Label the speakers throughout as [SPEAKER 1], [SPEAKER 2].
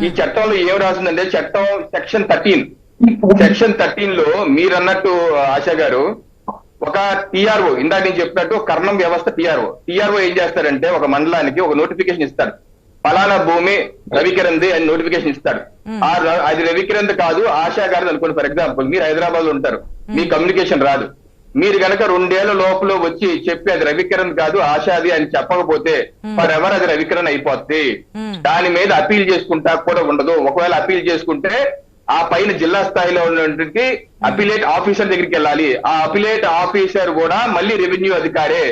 [SPEAKER 1] ఈ చట్టంలో ఏం రాసిందంటే చట్టం సెక్షన్ థర్టీన్. సెక్షన్ థర్టీన్లో మీరు అన్నట్టు ఆశా గారు ఒక టిఆర్ఓ ఇందాక నేను చెప్పినట్టు కర్ణం వ్యవస్థ టిఆర్ఓ. టిఆర్ఓ ఏం చేస్తారంటే ఒక మండలానికి ఒక నోటిఫికేషన్ ఇస్తాడు ఫలానా భూమి రవికిరణ్ది అని నోటిఫికేషన్ ఇస్తాడు ఆ అది రవికిరణ్ కాదు ఆశా గారు అనుకోండి. ఫర్ ఎగ్జాంపుల్ మీరు హైదరాబాద్లో ఉంటారు. మీ కమ్యూనికేషన్ రాదు. మీరు గనక రెండేళ్ళ లోపల వచ్చి చెప్పి అది రవికిరణ్ కాదు ఆశాది అని చెప్పకపోతే ఫర్ ఎవర్ అది రవికిరణ్ అయిపోద్ది. దాని మీద అపీల్ చేసుకుంటా కూడా ఉండదు. ఒకవేళ అపీల్ చేసుకుంటే ఆ పైన జిల్లా స్థాయిలో ఉన్నటువంటి అపిలేట్ ఆఫీసర్ దగ్గరికి వెళ్ళాలి. ఆ అపిలేట్ ఆఫీసర్ కూడా మళ్ళీ రెవెన్యూ అధికారే.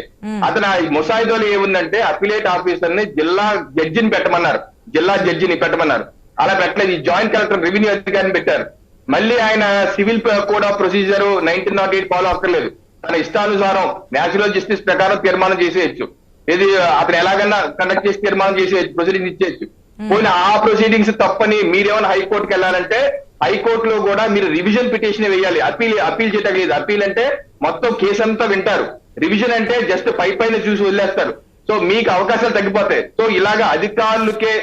[SPEAKER 1] అతను ఆ ముసాయిదాలో ఏముందంటే అపిలేట్ ఆఫీసర్ని జిల్లా జడ్జిని పెట్టమన్నారు. జిల్లా జడ్జిని పెట్టమన్నారు. అలా పెట్టలేదు. ఈ జాయింట్ కలెక్టర్ రెవెన్యూ అధికారిని పెట్టారు. మళ్ళీ ఆయన civil code of procedure nineteen nought eight follow అక్కర్లేదు తన ఇష్టానుసారం న్యాచురల్ జస్టిస్ ప్రకారం తీర్మానం చేసేయచ్చు. ఇది అతను ఎలాగన్నా కండక్ట్ చేసి తీర్మానం చేసేయచ్చు ప్రొసీడింగ్ ఇచ్చేయచ్చు. పోయిన ఆ ప్రొసీడింగ్స్ తప్పని మీరేమైనా హైకోర్టుకి వెళ్ళాలంటే హైకోర్టులో కూడా మీరు రివిజన్ పిటిషన్ వేయాలి. అపీల్ అపీల్ చేయటం లేదు. అపీల్ అంటే మొత్తం కేసు అంతా వింటారు. రివిజన్ అంటే జస్ట్ పై పైన చూసి వదిలేస్తారు. సో మీకు అవకాశాలు తగ్గిపోతాయి. సో ఇలాగా అధికారులకే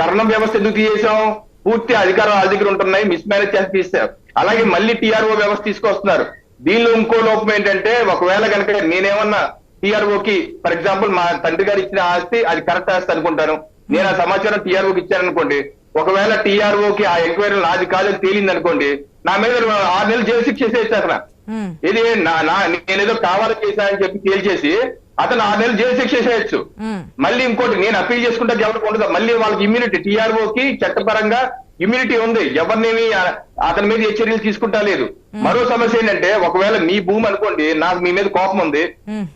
[SPEAKER 1] కర్ణం వ్యవస్థ ఎందుకు తీసేసాం పూర్తి అధికారం వాళ్ళ దగ్గర ఉంటున్నాయి మిస్ మేనేజ్ చేసి తీస్తారు అలాగే మళ్ళీ టీఆర్ఓ వ్యవస్థ తీసుకొస్తున్నారు. దీనిలో ఇంకో లోపం ఏంటంటే ఒకవేళ కనుక నేనేమన్నా టీఆర్ఓ కి ఫర్ ఎగ్జాంపుల్ మా తండ్రి గారు ఇచ్చిన ఆస్తి అది కరెక్ట్ ఆస్తి అనుకుంటాను. నేను ఆ సమాచారం టీఆర్ఓ కి ఇచ్చాను అనుకోండి ఒకవేళ టీఆర్ఓ కి ఆ ఎంక్వైరీ నాది కాదని తేలింది అనుకోండి నా మీద ఆరు నెలలు జైలు శిక్ష
[SPEAKER 2] ఉమ్,
[SPEAKER 1] ఇది నా నా నేనేదో కావాలని చేశానని చెప్పి తేల్చేసి అతను ఆరు నెలలు జైలు శిక్ష చేసేయచ్చు.
[SPEAKER 2] ఉమ్,
[SPEAKER 1] మళ్ళీ ఇంకోటి నేను అప్పీల్ చేసుకుంటే ఎవరికి ఉండదు. మళ్ళీ వాళ్ళకి ఇమ్యూనిటీ టీఆర్ఓ కి చట్టపరంగా ఇమ్యూనిటీ ఉంది. ఎవరినేమి అతని మీద ఏ చర్యలు తీసుకుంటా లేదు. మరో సమస్య ఏంటంటే ఒకవేళ మీ భూమి అనుకోండి నాకు మీ మీద కోపం ఉంది.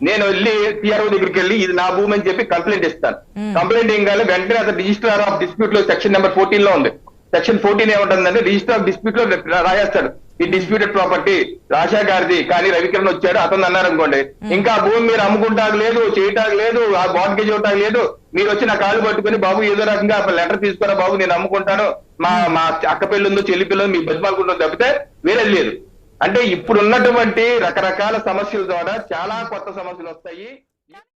[SPEAKER 1] నేను వెళ్ళి టీఆర్ఓ దగ్గరికి వెళ్ళి ఇది నా భూమి అని చెప్పి కంప్లైంట్ ఇస్తాను. కంప్లైంట్ ఏం కాదు వెంటనే అతను రిజిస్టర్ ఆఫ్ డిస్ప్యూట్లో సెక్షన్ నెంబర్ ఫోర్టీన్లో ఉంది. సెక్షన్ ఫోర్టీన్ ఏముంటుందంటే రిజిస్టర్ ఆఫ్ డిస్ప్యూట్లో రాయేస్తాడు ఈ డిస్ప్యూటెడ్ ప్రాపర్టీ రాజా గారిది. కానీ రవికిరణ్ వచ్చాడు అతను అన్నారు అనుకోండి. ఇంకా భూమి మీరు అమ్ముకుంటాకు లేదు చేయటాకు లేదు ఆ బాడ్గేజ్ ఇవ్వటానికి లేదు. మీరు వచ్చి నా కాళ్ళు పట్టుకుని బాబు ఏదో రకంగా లెటర్ తీసుకురా బాబు నేను అమ్ముకుంటాను. మా మా అక్క పిల్ల ఉందో చెల్లి పిల్ల మీ బతిమాలుకుంటుందో తప్పితే వేరే లేదు. అంటే ఇప్పుడు ఉన్నటువంటి రకరకాల సమస్యల ద్వారా చాలా కొత్త సమస్యలు వస్తాయి.